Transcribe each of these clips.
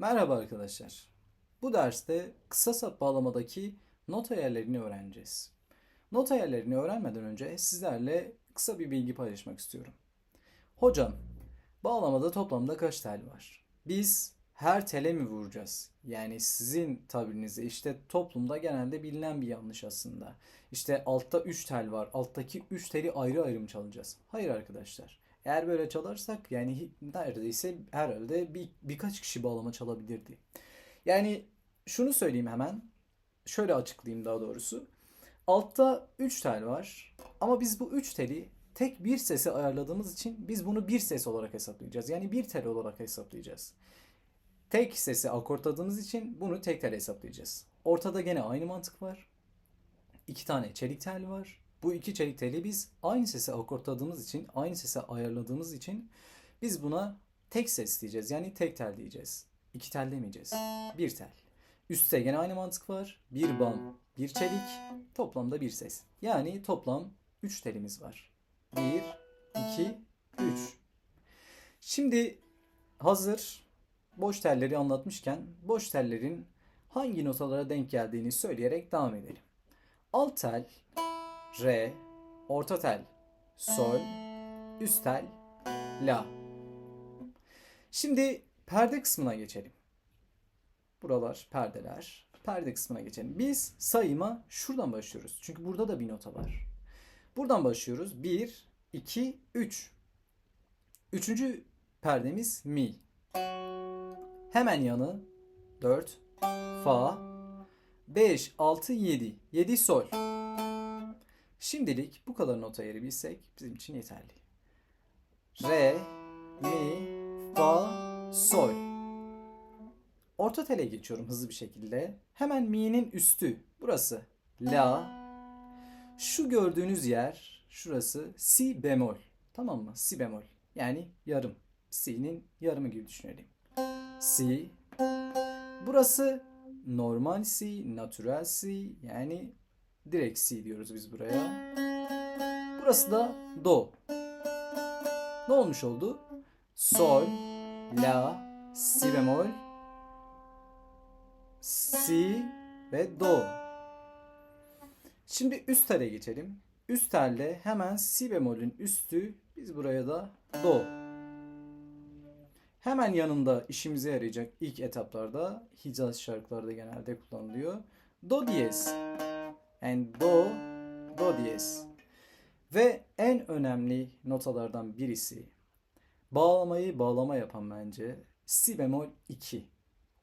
Merhaba arkadaşlar. Bu derste kısa sap bağlamadaki not ayarlarını öğreneceğiz. Not ayarlarını öğrenmeden önce sizlerle kısa bir bilgi paylaşmak istiyorum. Hocam, bağlamada toplamda kaç tel var? Biz her tele mi vuracağız? Yani sizin tabirinizde işte toplumda genelde bilinen bir yanlış aslında. İşte altta 3 tel var. Alttaki 3 teli ayrı ayrı mı çalacağız? Hayır arkadaşlar. Eğer böyle çalarsak yani neredeyse herhalde bir, birkaç kişi bağlama çalabilirdi. Yani şunu söyleyeyim hemen. Şöyle açıklayayım daha doğrusu. Altta 3 tel var. Ama biz bu 3 teli tek bir sese ayarladığımız için biz bunu bir ses olarak hesaplayacağız. Yani bir tel olarak hesaplayacağız. Tek sesi akortladığımız için bunu tek tel hesaplayacağız. Ortada gene aynı mantık var. İki tane çelik tel var. Bu iki çelik teli biz aynı sesi akortladığımız için, aynı sese ayarladığımız için biz buna tek ses diyeceğiz. Yani tek tel diyeceğiz. İki tel demeyeceğiz. Bir tel. Üstte gene aynı mantık var. Bir bam, bir çelik. Toplamda bir ses. Yani toplam üç telimiz var. Bir, iki, üç. Şimdi hazır boş telleri anlatmışken boş tellerin hangi notalara denk geldiğini söyleyerek devam edelim. Alt tel Re, orta tel Sol, üst tel La. Şimdi perde kısmına geçelim. Buralar perdeler. Perde kısmına geçelim. Biz sayıma şuradan başlıyoruz. Çünkü burada da bir nota var. Buradan başlıyoruz. 1, 2, 3. Üçüncü perdemiz Mi. Hemen yanı 4, Fa, 5, 6, 7. 7 Sol. Şimdilik bu kadar nota yeri bilsek bizim için yeterli. Re, Mi, Fa, Sol. Orta tele geçiyorum hızlı bir şekilde. Hemen mi'nin üstü. Burası la. Şu gördüğünüz yer şurası si bemol. Tamam mı? Si bemol. Yani yarım. Si'nin yarımı gibi düşünelim. Si. Burası normal si, natural si yani direkt si diyoruz biz buraya. Burası da do. Ne olmuş oldu? Sol, la, si bemol, si ve do. Şimdi üst tele geçelim. Üst telde hemen si bemolün üstü biz buraya da do. Hemen yanında işimize yarayacak ilk etaplarda Hicaz şarkılarda genelde kullanılıyor. Do diyez. Yani do, do diyez. Ve en önemli notalardan birisi bağlamayı bağlama yapan bence si bemol 2.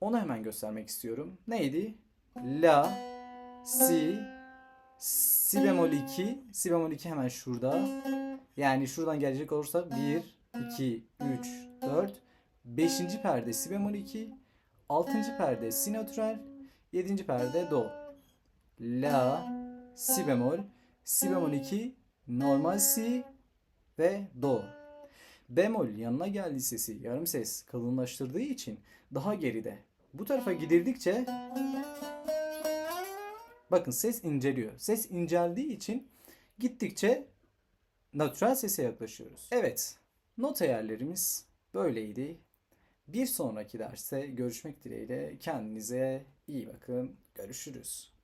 Onu hemen göstermek istiyorum. Neydi? La, si, si bemol 2. Si bemol 2 hemen şurada. Yani şuradan gelecek olursa 1, 2, 3, 4. 5. perde si bemol 2. 6. perde si natürel. 7. perde do. La, si bemol, si bemol 2, normal si ve do. Bemol yanına geldiği sesi yarım ses kalınlaştırdığı için daha geride. Bu tarafa gidirdikçe bakın ses inceliyor. Ses inceldiği için gittikçe natürel sese yaklaşıyoruz. Evet, not ayarlarımız böyleydi. Bir sonraki derste görüşmek dileğiyle kendinize iyi bakın. Görüşürüz.